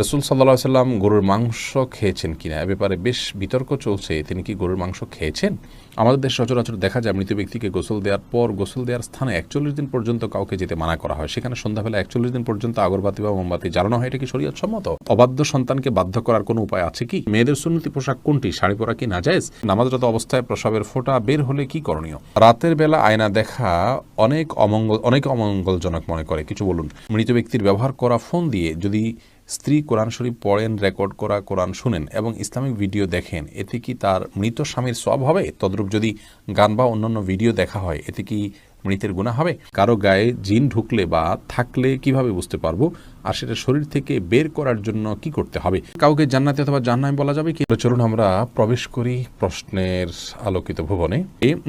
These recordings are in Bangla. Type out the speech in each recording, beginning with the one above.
রসুল সাল্লা সাল্লাম গরুর মাংস খেয়েছেন কিনা? এ ব্যাপারে বেশ বিতর্ক চলছে। তিনি কি গরুর মাংস খেয়েছেন? আমাদের দেশ সচরাচর দেখা যায় মৃত ব্যক্তিকে গোসল দেওয়ার পর গোসল দেওয়ার স্থানে একচল্লিশ দিন পর্যন্ত কাউকে যেতে মানা করা হয়। সেখানে সন্ধ্যাবেলা একচল্লিশ দিন পর্যন্ত আগরবাতি বা মোমবাতি জ্বালানো হয়। এটা কি শরীয়ত সম্মত? অবাধ্য সন্তানকে বাধ্য করার কোনো উপায় আছে কি? মেয়েদের সুন্নতি পোশাক কোনটি? শাড়ি পরা কি নাজায়েজ? নামাজরত অবস্থায় প্রসবের ফোঁটা বের হলে কি করণীয়? রাতের বেলা আয়না দেখা অনেক অমঙ্গল অনেক অমঙ্গলজনক মনে করে। কিছু বলুন। মৃত ব্যক্তির ব্যবহার করা ফোন দিয়ে যদি স্ত্রী কোরআন শরীফ পড়েন রেকর্ড করা, কোরআন শুনেন এবং ইসলামিক ভিডিও দেখেন, এতে কি তার মৃত স্বামীর সব হবে তদ্রূপ যদি গান বা অন্যান্য ভিডিও দেখা হয়, এতে কি মৃতের গুণা হবে। কারও গায়ে জিন ঢুকলে বা থাকলে কীভাবে বুঝতে পারব? আর সেটা শরীর থেকে বের করার জন্য কি করতে হবে? কাউকে জান্নাতি অথবা জান্নাই বলা যাবে কি? চলুন আমরা প্রবেশ করি প্রশ্নের আলোকিত ভুবনে।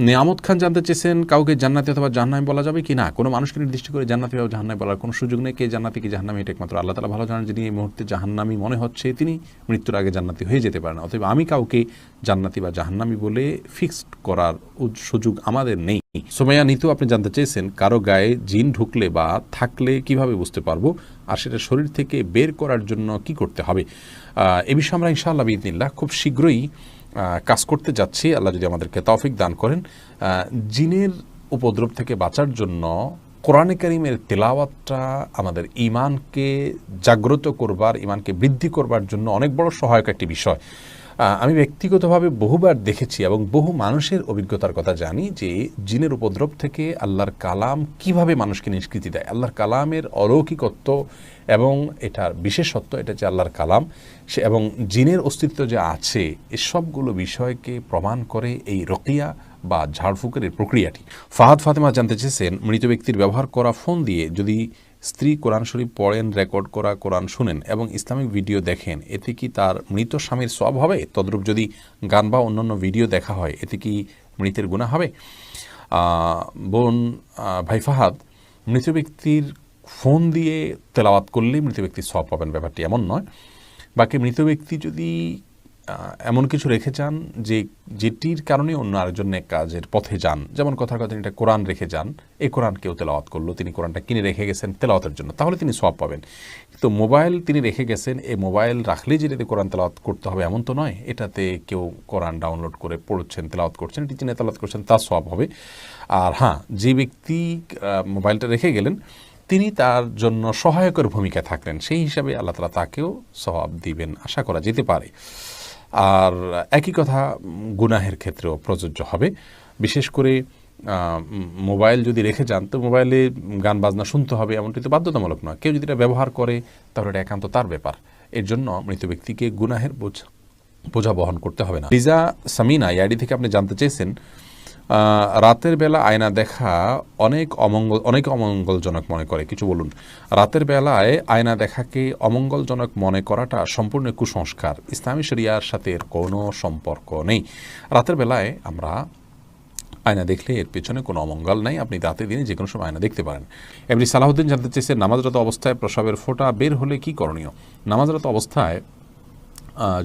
নিয়ামত খান জানতে চেয়েছেন, কাউকে জান্নাতি অথবা জাহান্নামী বলা যাবে কি? না, কোনো মানুষকে নির্দিষ্ট করে জান্নাতি বা জাহান্নামী বলার কোনো সুযোগ নেই। কে জান্নাতি, কি জাহান্নামী এটা একমাত্র আল্লাহ তালা ভালো জানেন। যিনি এই মুহূর্তে জাহান্নামী মনে হচ্ছে, তিনি মৃত্যুর আগে জান্নাতি হয়ে যেতে পারেন অতএব আমি কাউকে জান্নাতি বা জাহান্নামি বলে ফিক্সড করার সুযোগ আমাদের নেই। সোমাইয়া নিতু, আপনি জানতে চেয়েছেন কারও গায়ে জিন ঢুকলে বা থাকলে কীভাবে বুঝতে পারব? আর সেটা শরীর থেকে বের করার জন্য কি করতে হবে? এ বিষয়ে আমরা ইনশাআল্লাহ বিদিনিল্লাহ খুব শীঘ্রই কাজ করতে যাচ্ছি। আল্লাহ যদি আমাদেরকে তৌফিক দান করেন। জিনের উপদ্রব থেকে বাঁচার জন্য কোরআনে কারিমের তেলাওয়াতটা আমাদের ইমানকে জাগ্রত করবার ইমানকে বৃদ্ধি করবার জন্য অনেক বড় সহায়ক একটি বিষয়। আমি ব্যক্তিগতভাবে বহুবার দেখেছি এবং বহু মানুষের অভিজ্ঞতার কথা জানি যে জিনের উপদ্রব থেকে আল্লাহর কালাম কীভাবে মানুষকে নিষ্কৃতি দেয়। আল্লাহর কালামের অলৌকিকত্ব এবং এটার বিশেষত্ব এটা যে আল্লাহর কালাম। সে এবং জিনের অস্তিত্ব যে আছে এসবগুলো বিষয়কে প্রমাণ করে এই রকিয়া বা ঝাড়ফুঁকের প্রক্রিয়াটি। ফাহাদ ফাতেমা জানতে চেয়েছেন, মৃত ব্যক্তির ব্যবহার করা ফোন দিয়ে যদি স্ত্রী কোরআন শরীফ পড়েন, রেকর্ড করা, কোরআন শুনেন এবং ইসলামিক ভিডিও দেখেন, এতে কি তার মৃত স্বামীর সব হবে? তদ্রূপ যদি গান বা অন্যান্য ভিডিও দেখা হয়, এতে কি মৃতের গুণা হবে? বোন ভাই ফাহাদ, মৃত ব্যক্তির ফোন দিয়ে তেলাওয়াত করলেই মৃত ব্যক্তির সব পাবেন। ব্যাপারটি এমন নয়। বাকি মৃত ব্যক্তি যদি এমন কিছু রেখে যান যে যেটির কারণে অন্য আরেকজন কাজের পথে যান। যেমন কথার কথা, তিনি একটা কোরআন রেখে যান। এই কোরআন কেউ তেলাওয়াত করল, তিনি কোরআনটা কিনে রেখে গেছেন তেলাওয়াতের জন্য। তাহলে তিনি সব পাবেন। তো মোবাইল তিনি রেখে গেছেন, এই মোবাইল রাখলেই যে এটাতে কোরআন তেলাওয়াত করতে হবে এমন তো নয়। এটাতে কেউ কোরআন ডাউনলোড করে পড়ছেন, তেলাওয়াত করছেন, এটি যিনি তেলাওয়াত করছেন তার সব হবে। আর হ্যাঁ যে ব্যক্তি মোবাইলটা রেখে গেলেন, তিনি তার জন্য সহায়কের ভূমিকা থাকলেন। সেই হিসাবে আল্লাহ তালা তাকেও সবাব দিবেন, আশা করা যেতে পারে। আর একই কথা গুনাহের ক্ষেত্রেও প্রযোজ্য হবে। বিশেষ করে মোবাইল যদি রেখে যান, তো মোবাইলে গান বাজনা শুনতে হবে এমনটি তো বাধ্যতামূলক নয়। কেউ যদি এটা ব্যবহার করে, তাহলে এটা একান্ত তার ব্যাপার। এর জন্য মৃত ব্যক্তিকে গুনাহের বোঝ, বোঝা বহন করতে হবে না। রিজা সামিনা ইয়াডি থেকে আপনি জানতে চেয়েছেন রাতের বেলা আয়না দেখা অনেক অমঙ্গল, অনেক অমঙ্গলজনক মনে করে, কিছু বলুন। রাতের বেলায় আয়না দেখাকে অমঙ্গলজনক মনে করাটা সম্পূর্ণ কুসংস্কার। ইসলামী শরিয়ার সাথে এর কোনো সম্পর্ক নেই। রাতের বেলায় আমরা আয়না দেখলে এর পেছনে কোনো অমঙ্গল নাই। আপনি রাতে দিনে যে কোনো সময় আয়না দেখতে পারেন। এমনি সালাহুদ্দিন জানতে চেয়েছে নামাজরত অবস্থায় প্রসবের ফোঁটা বের হলে কি করণীয়? নামাজরত অবস্থায়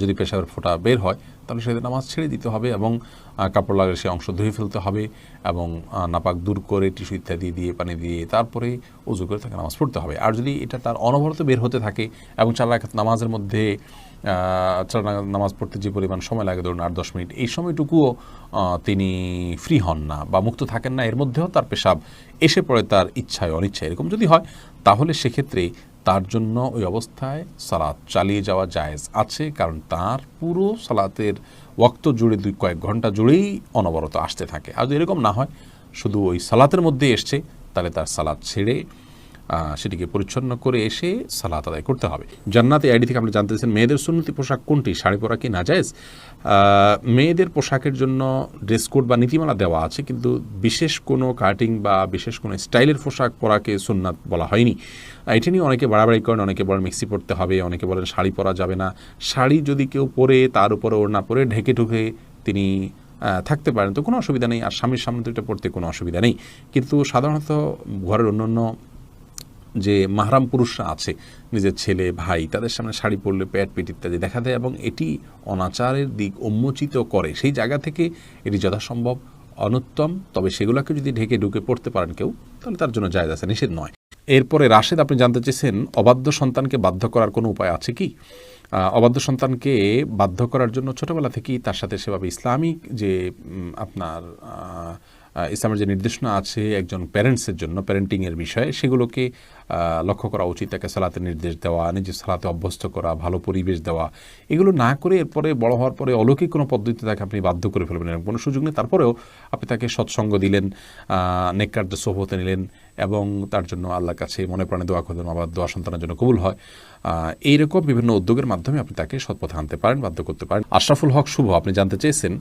যদি পেশাবের ফোঁটা বের হয়, তাহলে সেদিন নামাজ ছেড়ে দিতে হবে এবং কাপড় লাগালে সে অংশ ধুয়ে ফেলতে হবে এবং নাপাক দূর করে টিস্যু ইত্যাদি দিয়ে, পানি দিয়ে তারপরে উজু করে তাকে নামাজ পড়তে হবে। আর যদি এটা তার অনবরত বের হতে থাকে এবং চার নামাজের মধ্যে চার নামাজ পড়তে যে পরিমাণ সময় লাগে, ধরুন আট, দশ মিনিট, এই সময়টুকুও তিনি ফ্রি হন না বা মুক্ত থাকেন না, এর মধ্যেও তার পেশাব এসে পড়ে তার ইচ্ছায় অনিচ্ছায়। এরকম যদি হয়, তাহলে সেক্ষেত্রে তার জন্য ওই অবস্থায় সালাত চালিয়ে যাওয়া জায়েজ আছে কারণ তার পুরো সালাতের ওয়াক্ত জুড়ে দুই কয়েক ঘণ্টা জুড়েই অনবরত আসতে থাকে। আর এরকম না হয় শুধু ওই সালাতের মধ্যে এসছে তাহলে তার সালাত ছেড়ে সেটিকে পরিচ্ছন্ন করে এসে সালাত আদায় করতে হবে। জান্নাতে আইডি থেকে আপনি জানতেছেন মেয়েদের সুন্নতি পোশাক কোনটি? শাড়ি পরা কি না আহ, মেয়েদের পোশাকের জন্য ড্রেস কোড বা নীতিমালা দেওয়া আছে কিন্তু বিশেষ কোনো কাটিং বা বিশেষ কোনো স্টাইলের পোশাক পরাকে সুন্নাত বলা হয়নি। এটা নিয়ে অনেকে বাড়াবাড়ি করেন, অনেকে বলেন মিক্সি পরতে হবে, অনেকে বলেন শাড়ি পরা যাবে না। শাড়ি যদি কেউ পরে, তার উপরে ওড়না পরে ঢেকে ঢুকে তিনি থাকতে পারেন। তো কোনো অসুবিধা নেই, আর স্বামীর সামনে তো এটা পড়তে কোনো অসুবিধা নেই। কিন্তু সাধারণত ঘরের অন্যান্য যে মাহরাম পুরুষরা আছে, নিজের ছেলে, ভাই, তাদের সামনে শাড়ি পরলে প্যাট, পিট ইত্যাদি দেখা দেয় এবং এটি অনাচারের দিক উন্মোচিত করে। সেই জায়গা থেকে এটি যথাসম্ভব অনুত্তম। তবে সেগুলোকে যদি ঢেকে ঢুকে পড়তে পারেন কেউ, তাহলে তার জন্য জায়গা আছে, নিষেধ নয়। এরপরে রাশেদ, আপনি জানতে চেয়েছেন, অবাধ্য সন্তানকে বাধ্য করার কোনো উপায় আছে কি? অবাধ্য সন্তানকে বাধ্য করার জন্য ছোটবেলা থেকেই তার সাথে সেভাবে ইসলামিক যে আপনার ইসলামের যে নির্দেশনা আছে একজন প্যারেন্টসের জন্য প্যারেন্টিংয়ের বিষয়ে, সেগুলোকে লক্ষ্য করা উচিত। তাকে সালাতে নির্দেশ দেওয়া, নিজের সালাতে অভ্যস্ত করা, ভালো পরিবেশ দেওয়া, এগুলো না করে এরপরে বড় হওয়ার পরে অলৌকিক কোনো পদ্ধতিতে তাকে আপনি বাধ্য করে ফেলবেন এরকম কোনো সুযোগ নেই। তারপরেও আপনি তাকে সৎসঙ্গ দিলেন নেককার্য সোহতে নিলেন এবং তার জন্য আল্লাহর কাছে মনে প্রাণে দোয়া করলেন আবার দোয়া সন্তানের জন্য কবুল হয়। এইরকম বিভিন্ন উদ্যোগের মাধ্যমে আপনি তাকে সৎপথে আনতে পারেন, বাধ্য করতে পারেন। আশরাফুল হক শুভ, আপনি জানতে চেয়েছেন,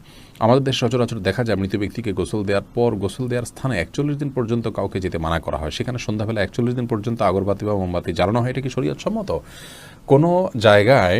আমাদের দেশে সচরাচর দেখা যায় মৃত ব্যক্তিকে গোসল দেওয়ার পর গোসল দেওয়ার স্থানে একচল্লিশ দিন পর্যন্ত কাউকে যেতে মানা করা হয়। সেখানে সন্ধ্যাবেলা একচল্লিশ দিন পর্যন্ত আগরবাতি বা মোমবাতি জ্বালানো হয়, এটা কি শরীয়ত কোনো জায়গায়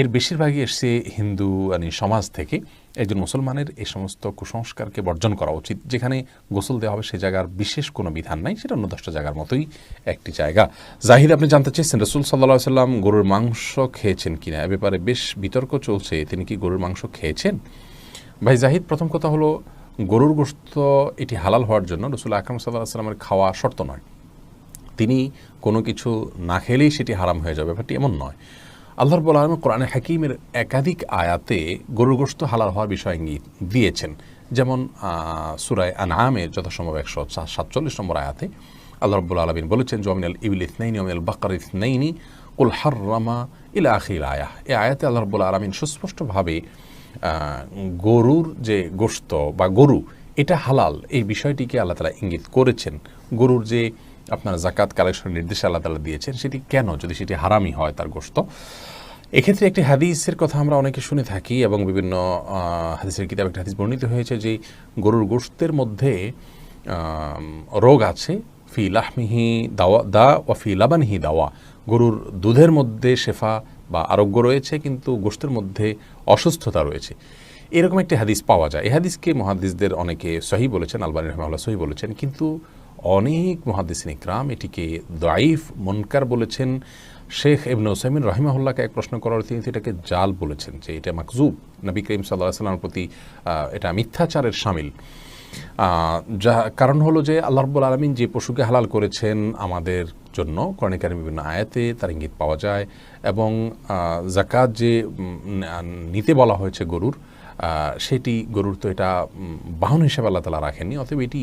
এর বেশিরভাগই এসছে হিন্দু মানে সমাজ থেকে। একজন মুসলমানের এই সমস্ত কুসংস্কারকে বর্জন করা উচিত। যেখানে গোসল দেওয়া হবে সে জায়গার বিশেষ কোনো বিধান নাই, সেটা অন্য দশটা জায়গার মতোই একটি জায়গা। জাহিদ, আপনি জানতে চেয়েছেন, রসুল সাল্লাহ সাল্লাম গরুর মাংস খেয়েছেন কিনা? এ ব্যাপারে বেশ বিতর্ক চলছে। তিনি কি গরুর মাংস খেয়েছেন? ভাই, জাহিদ, প্রথম কথা হলো, গরুর গোস্ত এটি হালাল হওয়ার জন্য রসুল আকরম সাল্লাহ সাল্লামের খাওয়া শর্ত নয়। তিনি কোনো কিছু না খেলেই সেটি হারাম হয়ে যাবে। ব্যাপারটি এমন নয়। আল্লাহ রব্বুল আলম কোরআনে হাকিমের একাধিক আয়াতে গরুর গোস্ত হালাল হওয়ার বিষয় ইঙ্গিত দিয়েছেন। যেমন সুরায় আনআমের যথাসম্ভব একশো সাতচল্লিশ নম্বর আয়াতে আল্লাহ রব্বুল আলমিন বলেছেন জমিনাল ইবিল ইসনাইনি অমিনাল বাকার ইসনাইনি, কুল হার্রামা ইলা আখির আয়াহ এই আয়াতে আল্লাহ রব্বুল আলমিন সুস্পষ্টভাবে গরুর যে গোস্ত বা গরু, এটা হালাল। এই বিষয়টিকে আল্লাহ তালা ইঙ্গিত করেছেন। গরুর যে আপনার জাকাত কালেকশনের নির্দেশ আল্লাহ তালা দিয়েছেন, সেটি কেন, যদি সেটি হারামি হয় তার গোস্ত এক্ষেত্রে একটি হাদিসের কথা আমরা অনেকে শুনে থাকি এবং বিভিন্ন হাদিসের কিতাব একটা হাদিস বর্ণিত হয়েছে যে গরুর গোস্তের মধ্যে রোগ আছে, ফি লাহমিহি দাওয়া, দা ও ফি লাবানহি দাওয়া। গরুর দুধের মধ্যে শেফা বা আরোগ্য রয়েছে, কিন্তু গোস্তের মধ্যে অসুস্থতা রয়েছে। এরকম একটি হাদিস পাওয়া যায়। এই হাদিসকে মহাদিসদের অনেকে সহি বলেছেন, আলবানী রহমাল্লাহ সহি বলেছেন, কিন্তু অনেক মহাদিসিন ইকরাম এটিকে দাইফ মনকার বলেছেন। শেখ ইবনে ওসাইমিন রহিমাহুল্লাহকে এক প্রশ্ন করার তিনি এটাকে জাল বলেছেন যে এটা মাকজুব নবী করিম সাল্লাহ সাল্লামের প্রতি এটা মিথ্যাচারের সামিল। যা কারণ হলো যে আল্লাহ রব্বুল আলমিন যে পশুকে হালাল করেছেন আমাদের জন্য কর্ণিকারের বিভিন্ন আয়াতে তার ইঙ্গিত পাওয়া যায় এবং জাকাত যে নিতে বলা হয়েছে গরুর সেটি গরুর তো এটা বাহন হিসেবে আল্লাহ তালা রাখেননি, অতএব এটি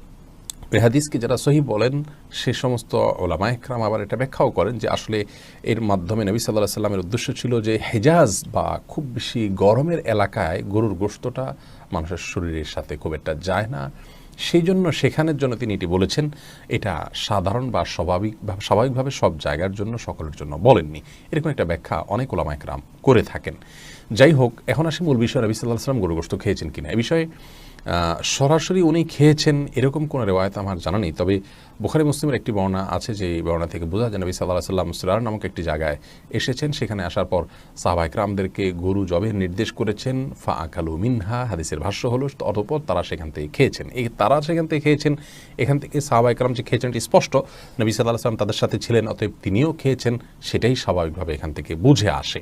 হাদিসকে যারা সহি বলেন, সে সমস্ত ওলামা একরাম আবার এটা ব্যাখ্যাও করেন যে আসলে এর মাধ্যমে নবী সাল্লাহ সাল্লামের উদ্দেশ্য ছিল যে হেজাজ বা খুব বেশি গরমের এলাকায় গরুর গোস্তটা মানুষের শরীরের সাথে খুব একটা যায় না। সেই জন্য সেখানের জন্য তিনি এটি বলেছেন, এটা সাধারণ বা স্বাভাবিক স্বাভাবিকভাবে সব জায়গার জন্য সকলের জন্য বলেননি। এরকম একটা ব্যাখ্যা অনেক ওলামা একরাম করে থাকেন। যাই হোক, এখন আসি মূল বিষয়। নবী সাল্লাহ সাল্লাম গরু গোস্ত খেয়েছেন কিনা? এ বিষয়ে সরাসরি উনি খেয়েছেন এরকম কোনো রেওয়ায়ত আমার জানা নেই। তবে বুখারি মুসলিমের একটি বর্ণনা আছে যে এই বর্ণনা থেকে বোঝা যায় নবী সাল্লাহ সাল্লাম সুরার নামক একটি জায়গায় এসেছেন। সেখানে আসার পর সাহাবা ইকরামদেরকে গরু জবের নির্দেশ করেছেন ফা আকালু মিনহা, হাদিসের ভাষ্য হলো, অতপর তারা সেখান থেকে খেয়েছেন। এই তারা সেখান থেকে খেয়েছেন, এখান থেকে সাহাবা ইকরাম যে খেয়েছেন এটি স্পষ্ট। নবী সাল্লাহ সাল্লাম তাদের সাথে ছিলেন, অতএব তিনিও খেয়েছেন, সেটাই স্বাভাবিকভাবে এখান থেকে বুঝে আসে।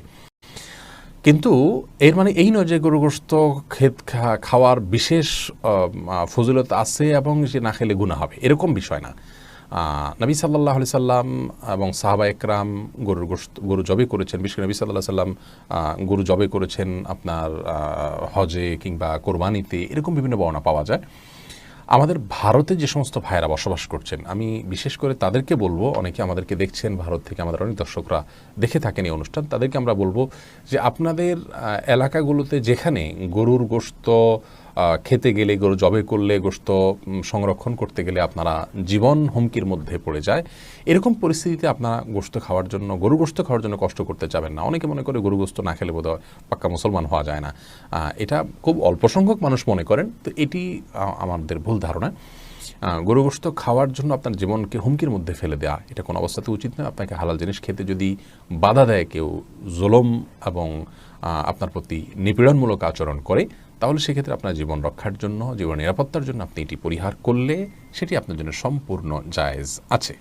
কিন্তু এর মানে এই নয় যে গরুগ্রস্ত খা- খাওয়ার বিশেষ ফজিলত আছে এবং সে না খেলে গুণা হবে। এরকম বিষয় না। নবী সাল্লাহ আলি সাল্লাম এবং সাহাবা একরাম গরুর গোস্ত গরু জবে করেছেন। বিশেষ নবী সাল্লাহ সাল্লাম গরু জবে করেছেন আপনার হজে কিংবা কোরবানিতে। এরকম বিভিন্ন বর্ণনা পাওয়া যায়। আমাদের ভারতে যে সমস্ত ভাইয়েরা বসবাস করছেন, আমি বিশেষ করে তাদেরকে বলব, অনেকে আমাদেরকে দেখছেন, ভারত থেকে আমাদের অনেক দর্শকরা দেখে থাকেন এই অনুষ্ঠান, তাদেরকে আমরা বলব যে আপনাদের এলাকাগুলোতে যেখানে গরুর গোস্ত খেতে গেলে গরু জবে করলে গোস্ত সংরক্ষণ করতে গেলে আপনারা জীবন হুমকির মধ্যে পড়ে যায়। এরকম পরিস্থিতিতে আপনারা গোস্ত খাওয়ার জন্য গরু গোস্ত খাওয়ার জন্য কষ্ট করতে যাবেন না। অনেকে মনে করে গরু গোস্ত না খেলে বোধহয় পাক্কা মুসলমান হওয়া যায় না। এটা খুব অল্প সংখ্যক মানুষ মনে করেন। তো এটি আমাদের ভুল ধারণা। আহ, গরু গোস্ত খাওয়ার জন্য আপনার জীবনকে হুমকির মধ্যে ফেলে দেওয়া এটা কোনো অবস্থাতে উচিত নয়। আপনাকে হালাল জিনিস খেতে যদি বাধা দেয় কেউ জোলম এবং আপনার প্রতি নিপীড়নমূলক আচরণ করে তাহলে সেক্ষেত্রে আপনার জীবন রক্ষার জন্য, জীবন নিরাপত্তার জন্য আপনি এটি পরিহার করলে সেটি আপনার জন্য সম্পূর্ণ জায়েজ আছে।